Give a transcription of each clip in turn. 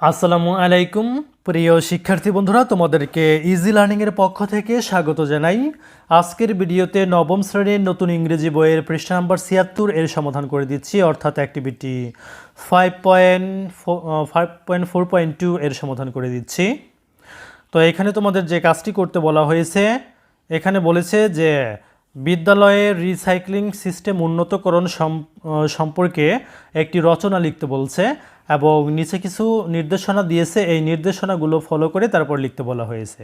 আসসালামু আলাইকুম। প্রিয় শিক্ষার্থী বন্ধুরা, তোমাদেরকে ইজি লার্নিংয়ের পক্ষ থেকে স্বাগত জানাই। আজকের ভিডিওতে নবম শ্রেণির নতুন ইংরেজি বইয়ের পৃষ্ঠা নাম্বার ছিয়াত্তর এর সমাধান করে দিচ্ছি, অর্থাৎ activity five point five point four point two এর সমাধান করে দিচ্ছি। তো এখানে তোমাদের যে কাজটি করতে বলা হয়েছে, এখানে বলেছে যে বিদ্যালয়ের রিসাইক্লিং সিস্টেম উন্নতকরণ সম্পর্কে একটি রচনা লিখতে বলছে এবং নিচে কিছু নির্দেশনা দিয়েছে। এই নির্দেশনাগুলো ফলো করে তারপর লিখতে বলা হয়েছে।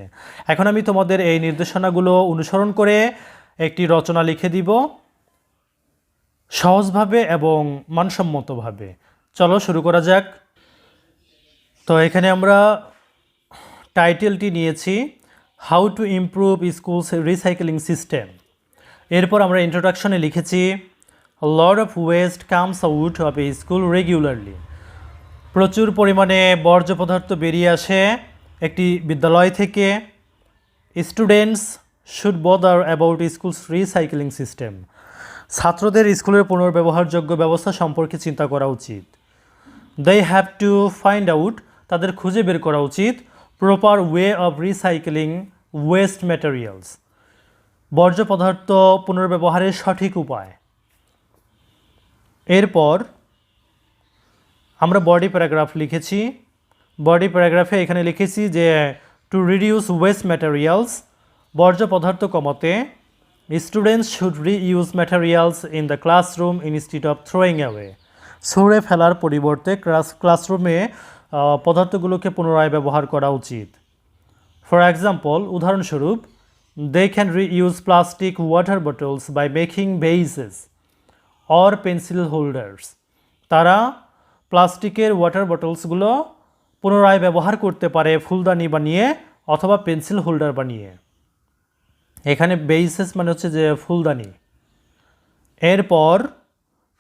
এখন আমি তোমাদের এই নির্দেশনাগুলো অনুসরণ করে একটি রচনা লিখে দিব। সহজভাবে এবং মানসম্মতভাবে। চলো শুরু করা যাক। তো এখানে আমরা টাইটেলটি নিয়েছি how to improve schools recycling system এরপর আমরা ইন্ট্রোডাকশনে লিখেছি load of waste comes out of a school regularly প্রচুর পরিমাণে বর্জ্য পদার্থ বেরিয়ে আসে একটি বিদ্যালয় থেকে। Students should bother about schools recycling system ছাত্রদের স্কুলের পুনর্ব্যবহারযোগ্য ব্যবস্থা সম্পর্কে চিন্তা করা উচিত। They have to find out তাদের খুঁজে বের করা উচিত। Proper way of recycling waste materials বর্জ্য পদার্থ পুনর্ব্যবহারের সঠিক উপায়। এরপর আমরা বডি প্যারাগ্রাফ লিখেছি। বডি প্যারাগ্রাফে এখানে লিখেছি যে টু রিডিউস ওয়েস্ট ম্যাটেরিয়ালস বর্জ্য পদার্থ কমাতে students should reuse materials in the classroom instead of throwing away ছড়ে ফেলার পরিবর্তে ক্লাস ক্লাসরুমে পদার্থগুলোকে পুনরায় ব্যবহার করা উচিত। ফর এক্সাম্পল উদাহরণস্বরূপ they can reuse plastic water bottles by making vases or pencil holders তারা প্লাস্টিকের ওয়াটার বটলসগুলো পুনরায় ব্যবহার করতে পারে ফুলদানি বানিয়ে অথবা পেন্সিল হোল্ডার বানিয়ে। এখানে বেইসেস মানে হচ্ছে যে ফুলদানি। এরপর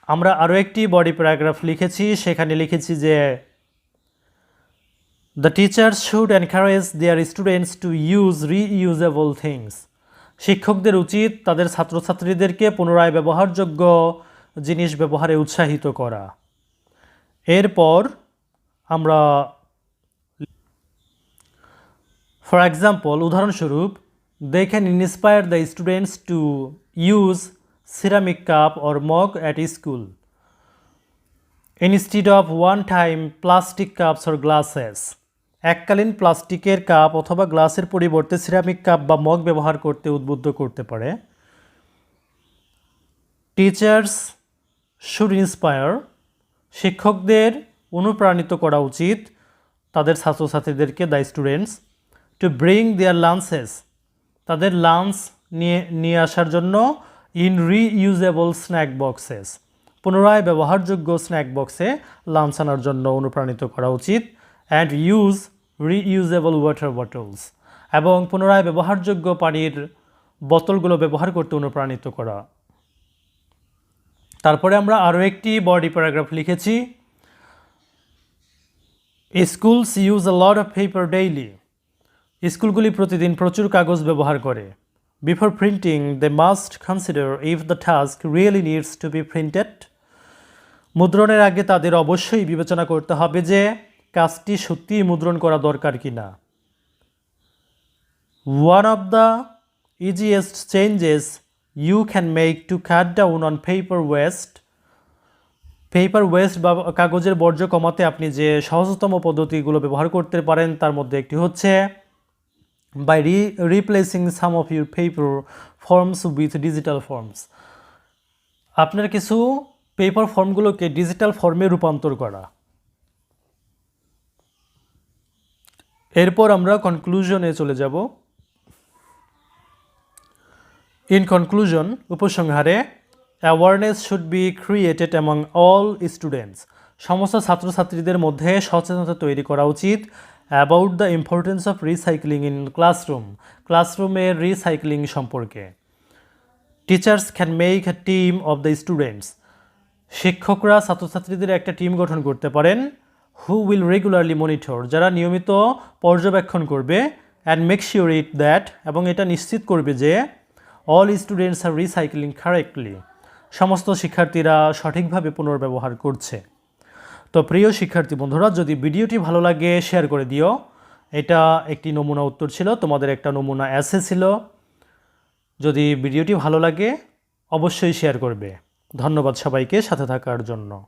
আমরা আরও একটি বডি প্যারাগ্রাফ লিখেছি, সেখানে লিখেছি যে the teachers should encourage their students to use reusable things শিক্ষকদের উচিত তাদের ছাত্রছাত্রীদেরকে পুনরায় ব্যবহারযোগ্য জিনিস ব্যবহারে উৎসাহিত করা। এরপর আমরা ফর এক্সাম্পল উদাহরণস্বরূপ they can inspire the students to use ceramic cup or mug at school instead of one time plastic cups or glasses এককালীন প্লাস্টিকের কাপ অথবা গ্লাসের পরিবর্তে সিরামিক কাপ বা মগ ব্যবহার করতে উদ্বুদ্ধ করতে পারে। Teachers should inspire. শিক্ষকদের অনুপ্রাণিত করা উচিত তাদের ছাত্রছাত্রীদেরকে, the students to bring their lunches তাদের লাঞ্চ নিয়ে নিয়ে আসার জন্য ইন রিইউজেবল স্ন্যাক বক্সেস পুনরায় ব্যবহারযোগ্য স্ন্যাক বক্সে লাঞ্চ আনার জন্য অনুপ্রাণিত করা উচিত। And use reusable water bottles এবং পুনরায় ব্যবহারযোগ্য পানির বোতলগুলো ব্যবহার করতে অনুপ্রাণিত করা। তারপরে আমরা আরও একটি বডি প্যারাগ্রাফ লিখেছি। Schools use a lot of paper daily স্কুলগুলি প্রতিদিন প্রচুর কাগজ ব্যবহার করে। Before printing they must consider if the task really needs to be printed মুদ্রণের আগে তাদের অবশ্যই বিবেচনা করতে হবে যে কাজটি সত্যিই মুদ্রণ করা দরকার কি না? One of the easiest changes you can make to cut down on paper waste paper waste বা কাগজের বর্জ্য কমাতে আপনি যে সহজতম পদ্ধতিগুলো ব্যবহার করতে পারেন, তার মধ্যে একটি হচ্ছে by re replacing some of your paper forms with digital forms আপনার কিছু পেপার ফর্মগুলোকে ডিজিটাল ফর্মে রূপান্তর করা। এরপর আমরা কনক্লুশনে চলে যাব। ইন কনক্লুশন উপসংহারে awareness should be created among all students সমস্ত ছাত্রছাত্রীদের মধ্যে সচেতনতা তৈরি করা উচিত। About the importance of recycling in classroom ক্লাসরুমের রিসাইক্লিং সম্পর্কে। Teachers can make a team of the students শিক্ষকরা ছাত্রছাত্রীদের একটা টিম গঠন করতে পারেন। হু উইল রেগুলারলি মনিটর যারা নিয়মিত পর্যবেক্ষণ করবে and make sure it that এবং এটা নিশ্চিত করবে যে all students are recycling correctly সমস্ত শিক্ষার্থীরা সঠিকভাবে পুনর্ব্যবহার করছে। তো প্রিয় শিক্ষার্থী বন্ধুরা, যদি ভিডিওটি ভালো লাগে শেয়ার করে দিও। এটা একটি নমুনা উত্তর ছিল, তোমাদের একটা নমুনা অ্যাসে ছিল। যদি ভিডিওটি ভালো লাগে, অবশ্যই শেয়ার করবে। ধন্যবাদ সবাইকে, সাথে থাকার জন্য।